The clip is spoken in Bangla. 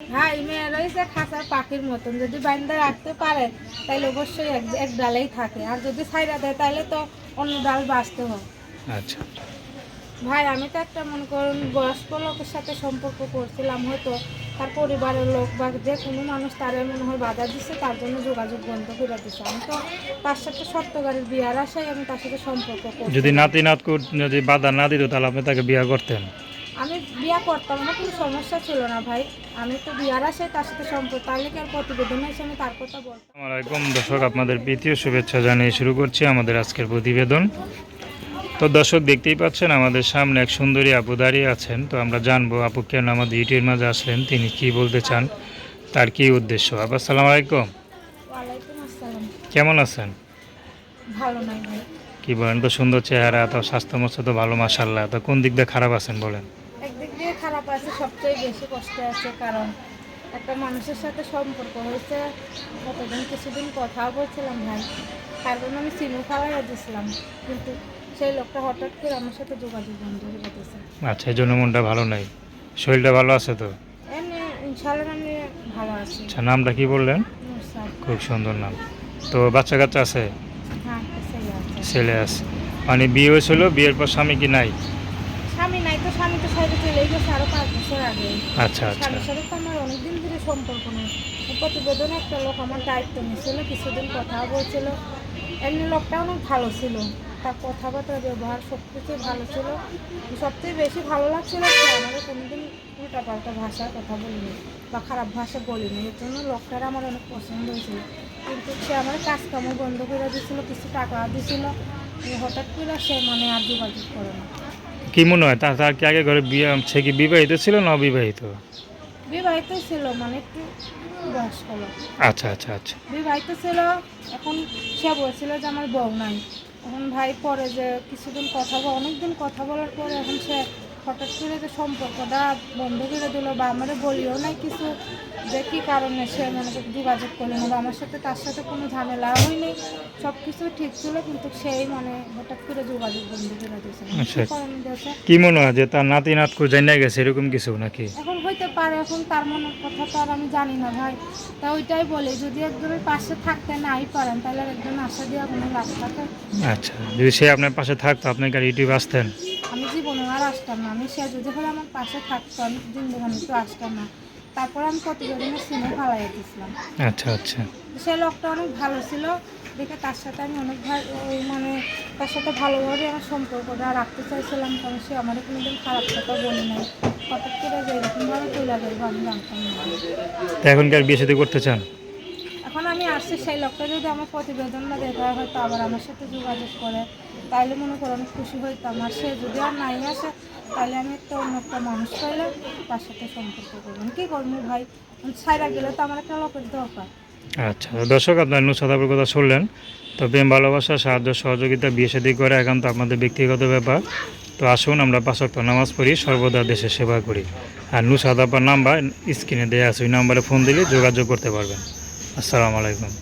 হ্যাঁ এই হচ্ছে খাঁচার পাখির মতন। যদি বাইন্দা রাখতে পারে তাহলে অবশ্যই এক এক ডালেই থাকে। আর যদি ছাইরা দেয় তাহলে তো অন্য ডাল বাঁচতে হয়। আচ্ছা। ভাই আমি তো একটা মনে করুন বয়স্ক লোকের সাথে সম্পর্ক করছিলাম হয়তো। তার পরিবারের লোক বা যে কোনো মানুষ তারে মনে হয় বাধা দিচ্ছে তার জন্য যোগাযোগ বন্ধ করে দিচ্ছে আমি তো তার সাথে সত্যকারের বিয়ার আশায় আমি তার সাথে সম্পর্ক করছি। যদি নাতি নাত যদি বাধা না দিত তাহলে আপনি তাকে বিয়ে করতেন? বিয়া করতাম না কোনো সমস্যা ছিল না ভাই। আমি তো বিয়ার আশায় তার সাথে সম্পর্ক তাহলে কি আর প্রতিবেদন এসে আমি তার কথা বলতাম। আসসালামাইকুম দর্শক আপনাদের প্রীতীয় শুভেচ্ছা জানিয়ে শুরু করছি আমাদের আজকের প্রতিবেদন। তো দর্শক দেখতেই পাচ্ছেন আমাদের সামনে এক সুন্দরী আপু দাঁড়িয়ে আছেন। তো আমরা জানব আপু কেন আমাদের ইউটিউবের মাঝে আসলেন? তিনি কি বলতে চান? তার কি উদ্দেশ্য? আপু আসসালামু আলাইকুম। কেমন আছেন? ভালো নাই ভাই। কি বলেন তো সুন্দর চেহারা তো স্বাস্থ্য মস্ত তো ভালো মাসাল্লাহ তো কোন দিক দিয়ে খারাপ আছেন বলেন? খারাপ আছে সবচেয়ে বেশি কষ্ট আছে কারণ একটা মানুষের সাথে সম্পর্ক হয়েছে কতদিন কিছুদিন কথাও বলছিলাম ভাই তার জন্য আমি সিমও খাওয়াইয়া দিয়েছিলাম কিন্তু সেই লোকটা হঠাৎ করে আমার সাথে যোগাযোগ বন্ধ করে দিয়েছে আচ্ছা এই জন্য মনটা ভালো নাই। শরীরটা ভালো আছে তো? এমনি আমি ভালো আছি। আচ্ছা নামটা কি বললেন? খুব সুন্দর নাম। তো বাচ্চা কাচ্চা আছে? হ্যাঁ আছে। ছেলে আছে। মানে বিয়ে হয়েছিল বিয়ের পর স্বামী কি নাই? স্বামী তো সাইডে চলে গেছে আরও পাঁচ বছর আগে। আচ্ছা আচ্ছা। স্বামীর সাথে তো আমার অনেকদিন ধরে সম্পর্ক নেই। প্রতিবেদনে একটা লোক আমার দায়িত্ব নিয়েছিল কিছুদিন কথা বলছিল। এমনি লোকটা অনেক ভালো ছিল। তার কথাবার্তা ব্যবহার সব কিছুই ভালো ছিল। সবচেয়ে বেশি ভালো লাগছিল আমাদের কোনোদিন উল্টা পাল্টা ভাষায় কথা বলিনি বা খারাপ ভাষা বলিনি। এর জন্য লোকটার আমার অনেক পছন্দ হয়েছিল। কিন্তু সে আমার কাজকামও বন্ধ করে দিয়েছিল কিছু টাকা দিয়েছিল। হঠাৎ করে সে মানে আর যোগাযোগ করে না। কি মনে হয়? তা তার কি আগে ঘরে বিয়ে সে কি বিবাহিত ছিল না অবিবাহিত? বিবাহিত ছিল মানে একটু বয়স্ক লোক। আচ্ছা আচ্ছা আচ্ছা। বিবাহিত ছিল এখন সে বলছিল যে আমার বউ নাই। এখন ভাই পরে যে কিছুদিন কথা বল অনেকদিন কথা বলার পরে এখন সে হঠাৎ করে যে সম্পর্কটা বন্ধ করে দিল বা আমারে বলিও নাই কিছু যে কী কারণে সে মানে যোগাযোগ করল না বা আমার সাথে তার সাথে কোনো ঝামেলা হয়নি সব কিছু ঠিক ছিল কিন্তু সেই মানে হঠাৎ করে যোগাযোগ বন্ধ করে দিয়েছে। আচ্ছা। কি মনে হয় যে তার নাতি নাত কো জানা গেছে এরকম কিছু নাকি? এখন হইতে পারে এখন তার মনের কথা তো আর আমি জানি না ভাই। তা ওইটাই বলি যদি একজনের পাশে থাকতে নাই পারেন তাহলে একজন আশা দেওয়া কোনো লাভ থাকে আচ্ছা যদি সে আপনার পাশে থাকতো আপনার আর ইউটিউব আসতেন? আসতাম না। আমি সে যদি হলে আমার পাশে থাকতো আমি দিন আমি তো আসতাম না। তারপর আমি প্রতিবেদনের সিনে ফালাই দিয়েছিলাম আচ্ছা আচ্ছা। সে লোকটা অনেক ভালো ছিল। দেখে তার সাথে আমি অনেক ওই মানে তার সাথে ভালোভাবে আমার সম্পর্কটা রাখতে চাইছিলাম। কারণ সে আমার কোনোদিন খারাপ কথা বলি নাই। হঠাৎ করে যে এরকমভাবে চলে যাবে আমি জানতাম না। তো এখন কি আর বিয়ে সাথে করতে চান? আসছি, সেই লোকটা যদি আমার প্রতিবেদনটা দেখা হয় হয়তো আবার আমার সাথে যোগাযোগ করে। তাইলে মনে করো আমি খুশি হইতাম। আর সে যদি আর নাই আসে তাহলে আমি একটা অন্য একটা মানুষ পাইলে তার সাথে সম্পর্ক করবেন কী করব ভাই? ছাইরা গেলে তো আমার একটা লোকের দরকার। আচ্ছা দর্শক, আপনার নুসাদাবের কথা শুনলেন। তো প্রেম, ভালোবাসা, সাহায্য, সহযোগিতা, বিয়ে সাথে করে একান্ত আপনাদের ব্যক্তিগত ব্যাপার। তো আসুন, আমরা পাঁচক্ত নামাজ পড়ি, সর্বদা দেশের সেবা করি। আর নুসাদাপার নাম্বার স্ক্রিনে দেওয়া আছে, ওই নাম্বারে ফোন দিলে যোগাযোগ করতে পারবেন। আসসালামু আলাইকুম।